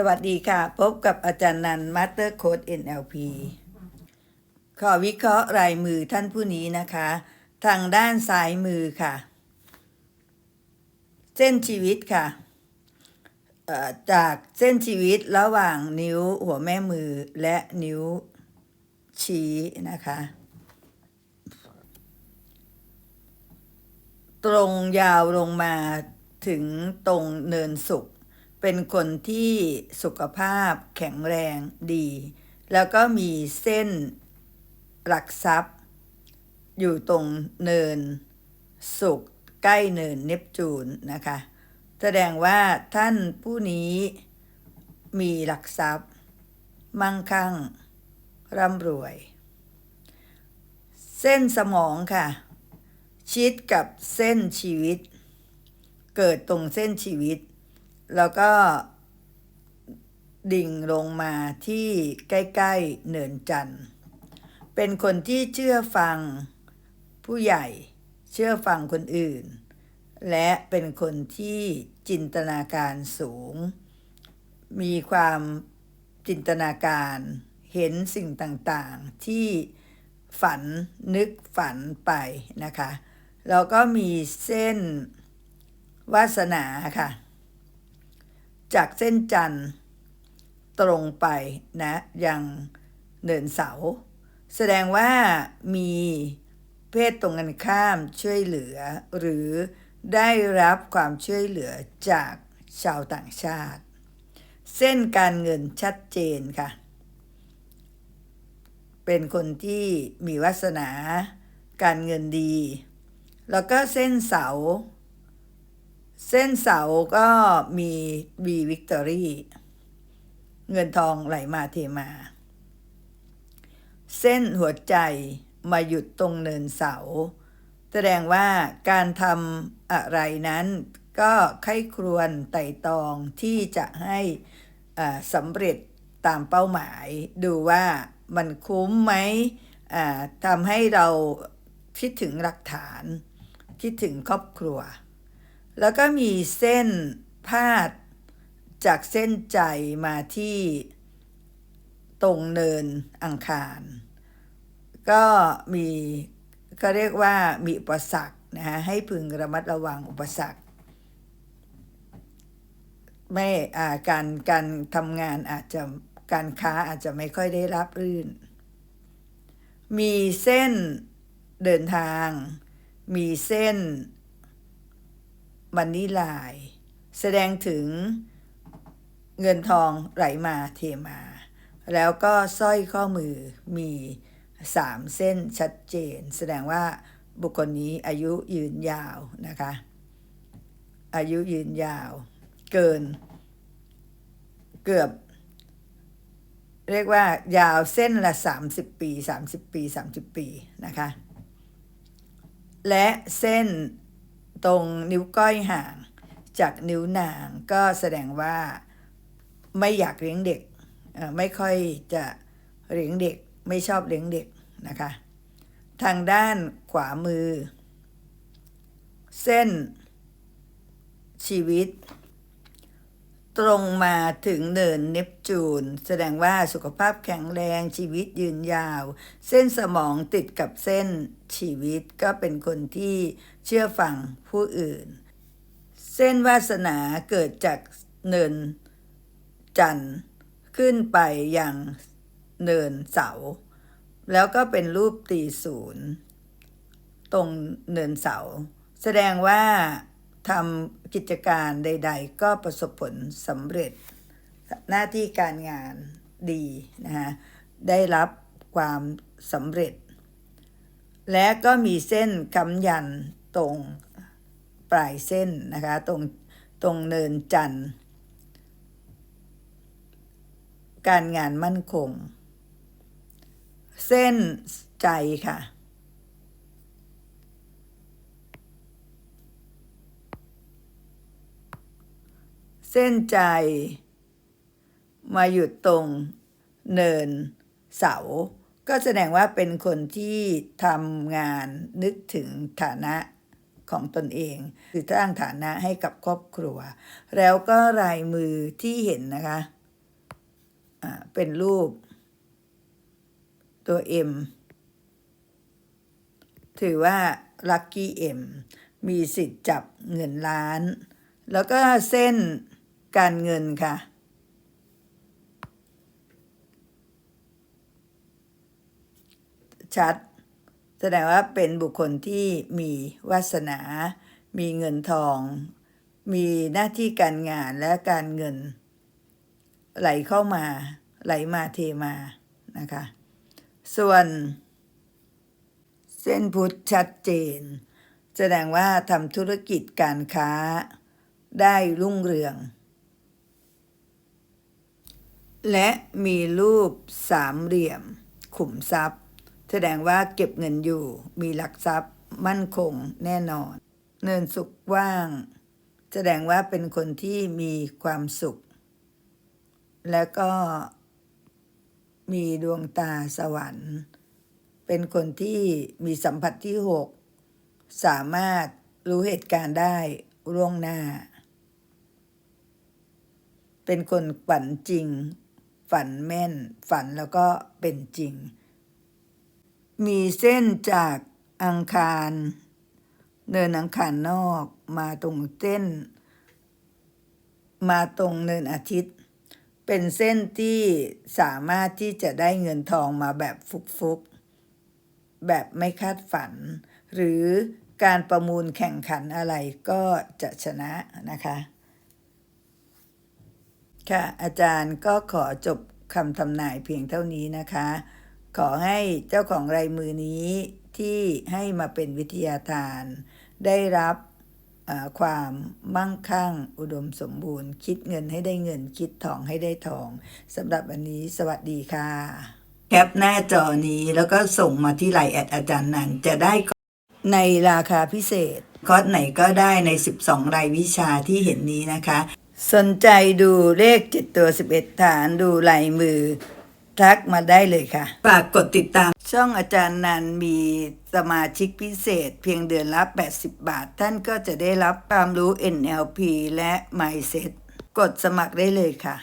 สวัสดีค่ะ พบกับอาจารย์นันมาสเตอร์โค้ด NLP ขอวิเคราะห์รายมือท่านผู้นี้นะคะ ทางด้านซ้ายมือค่ะ เส้นชีวิตค่ะ จากเส้นชีวิตระหว่างนิ้วหัวแม่มือและนิ้วชี้นะคะ ตรงยาวลงมาถึงตรงเนินสุข เป็นคนที่สุขภาพแข็งแรงดี แล้วก็มีเส้นหลักทรัพย์ อยู่ตรงเนิน สุขใกล้เนินเนปจูนนะคะ แสดงว่าท่านผู้นี้มีหลักทรัพย์ มั่งคั่ง ร่ำรวย เส้นสมองค่ะ ชิดกับเส้นชีวิต เกิดตรงเส้นชีวิต แล้วก็ดิ่งลงมาที่ใกล้ ๆ เนินจันทร์เป็นคนที่เชื่อฟังผู้ใหญ่ เชื่อฟังคนอื่น และเป็นคนที่จินตนาการสูง มีความจินตนาการเห็นสิ่งต่างๆ ที่ฝันนึกฝันไปนะคะ แล้วก็มีเส้นวาสนาค่ะ จากเส้นจันทร์ตรงไปนะยังเนินเสา แสดงว่ามีเพศตรงกันข้ามช่วยเหลือ หรือได้รับความช่วยเหลือจากชาวต่างชาติ เส้นการเงินชัดเจนค่ะ เป็นคนที่มีวาสนา การเงินดี แล้วก็เส้นเสา เส้นเสาก็มีบีวิกตอรี่เงินทองไหลมาเทมา เส้นหัวใจมาหยุดตรงเนินเสา แสดงว่าการทำอะไรนั้นก็ไข้ครวนไต่ตองที่จะให้สำเร็จตามเป้าหมาย ดูว่ามันคุ้มไหมทำให้เราคิดถึงหลักฐาน คิดถึงครอบครัว แล้วก็มีเส้นพาดจากเส้นใจมาที่ตรงเนินอังคาร ก็มีก็เรียกว่ามีอุปสรรคนะฮะให้พึงระมัดระวังอุปสรรคไม่อ่าการการทำงานอาจจะการค้าอาจจะไม่ค่อยได้รับรื่น มีเส้นเดินทาง มีเส้น มันนี่ลาย แสดงถึงเงินทองไหลมาเทมา แล้วก็สร้อยข้อมือมีสามเส้นชัดเจน แสดงว่าบุคคลนี้อายุยืนยาวนะคะ อายุยืนยาวเกิน เกือบ เรียกว่ายาวเส้นละ 30 ปี 30 ปี 30 ปีนะคะ และเส้น ตรงนิ้วก้อยห่างจากนิ้วนางก็แสดงว่าไม่อยากเลี้ยงเด็กอ่อไม่ค่อยจะเลี้ยงเด็กไม่ชอบเลี้ยงเด็กนะคะ ทางด้านขวามือ เส้นชีวิต ตรงมาถึงเนินเนปจูน แสดงว่าสุขภาพแข็งแรงชีวิตยืนยาว เส้นสมองติดกับเส้นชีวิตก็เป็นคนที่เชื่อฟังผู้อื่น เส้นวาสนาเกิดจากเนินจันทร์ขึ้นไปอยังเนินเสา แล้วก็เป็นรูปตีศูนย์ ตรงเนินเสา แสดงว่า ทำกิจการใด ๆ ก็ประสบผลสำเร็จ หน้าที่การงานดีนะฮะได้รับความสำเร็จ และก็มีเส้นคำยันตรงปลายเส้นนะคะตรงตรงเนินจันทร์ การงานมั่นคง เส้นใจค่ะ เส้นใจ มาหยุดตรงเนินเสา ก็แสดงว่าเป็นคนที่ทำงานนึกถึงฐานะของตนเอง คือสร้างฐานะให้กับครอบครัว แล้วก็ลายมือที่เห็นนะคะอ่าเป็นรูป ตัว M ถือว่า Lucky M มีสิทธิ์จับเงินล้าน แล้วก็เส้น การเงินค่ะ ชัด แสดงว่าเป็นบุคคลที่มีวาสนา มีเงินทอง มีหน้าที่การงานและการเงิน ไหลเข้ามา ไหลมาเทมานะคะ ส่วนเส้นพุทธชัดเจน แสดงว่าทำธุรกิจการค้าได้รุ่งเรือง และมีรูปสามเหลี่ยม ขุมทรัพย์ แสดงว่าเก็บเงินอยู่ มีหลักทรัพย์ มั่นคงแน่นอน เนินสุขว่าง แสดงว่าเป็นคนที่มีความสุข แล้วก็มีดวงตาสวรรค์ เป็นคนที่มีสัมผัสที่หกสามารถรู้เหตุการณ์ได้ล่วงหน้า เป็นคนฝันจริง ฝันแม่น ฝันแล้วก็เป็นจริง มีเส้นจากอังคารเนินอังคารนอกมาตรงเส้น มาตรงเนินอาทิตย์ เป็นเส้นที่สามารถที่จะได้เงินทองมาแบบฟุกๆ แบบไม่คาดฝัน หรือการประมูลแข่งขันอะไรก็จะชนะนะคะ ค่ะอาจารย์ก็ขอจบคำทำนายเพียงเท่านี้นะคะ ขอให้เจ้าของลายมือนี้ที่ให้มาเป็นวิทยาทาน ได้รับความมั่งคั่งอุดมสมบูรณ์ คิดเงินให้ได้เงินคิดทองให้ได้ทองสำหรับวันนี้สวัสดีค่ะ แคปหน้าจอนี้แล้วก็ส่งมาที่ไลน์แอดอาจารย์นันจะได้ในราคาพิเศษคอร์สไหนก็ได้ใน 12 รายวิชาที่เห็นนี้นะคะ สนใจดูเลขจิตตัว11ฐานดูลายมือ ทักมาได้เลยค่ะ ฝากกดติดตาม ช่องอาจารย์นันมีสมาชิกพิเศษ เพียงเดือนละ 80 บาท ท่านก็จะได้รับความรู้ NLP และ Mindset กดสมัครได้เลยค่ะ